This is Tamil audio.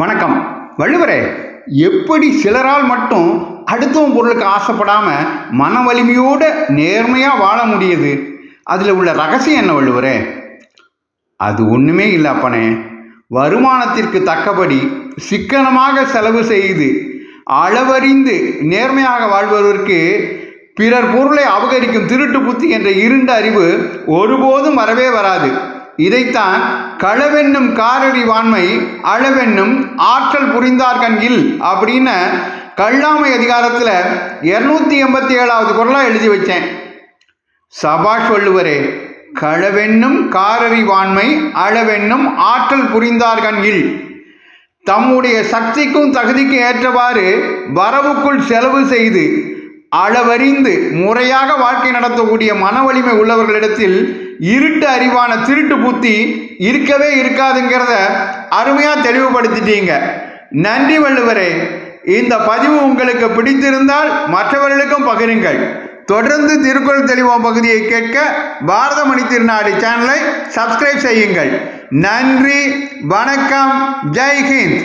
வணக்கம். வள்ளுவரே எப்படி சிலரால் மட்டும் அடுத்தவன் பொருளுக்கு ஆசைப்படாமல் மன வலிமையோடு நேர்மையாக வாழ முடியுது? அதில் உள்ள ரகசியம் என்ன வள்ளுவரே? அது ஒன்றுமே இல்லை அப்பனே. வருமானத்திற்கு தக்கபடி சிக்கனமாக செலவு செய்து அளவறிந்து நேர்மையாக வாழ்பவருக்கு பிறர் பொருளை அபகரிக்கும் திருட்டு புத்தி என்ற இருண்ட அறிவு ஒருபோதும் வரவே வராது. இதைத்தான் களவென்னும் காரறிவாண்மை அளவென்னும் ஆற்றல் புரிந்தார்கண் இல் அப்படின்னு கல்லாமை அதிகாரத்தில் இரநூத்தி எண்பத்தி ஏழாவது குரலாக எழுதி வச்சேன். சபாஷ் வள்ளுவரே களவென்னும் காரறிவாண்மை அளவென்னும் ஆற்றல் புரிந்தார்கண் இல். தம்முடைய சக்திக்கும் தகுதிக்கும் ஏற்றவாறு வரவுக்குள் செலவு செய்து அளவறிந்து முறையாக வாழ்க்கை நடத்தக்கூடிய மன வலிமை உள்ளவர்களிடத்தில் இருட்டு அறிவான திருட்டு புத்தி இருக்கவே இருக்காதுங்கிறத அருமையாக தெளிவுபடுத்திட்டீங்க. நன்றி வள்ளுவரே. இந்த பதிவு உங்களுக்கு பிடித்திருந்தால் மற்றவர்களுக்கும் பகிருங்கள். தொடர்ந்து திருக்குறள் தெளிவோம் பகுதியை கேட்க பாரதமணி திருநாடு சேனலை சப்ஸ்கிரைப் செய்யுங்கள். நன்றி வணக்கம் ஜெய்ஹிந்த்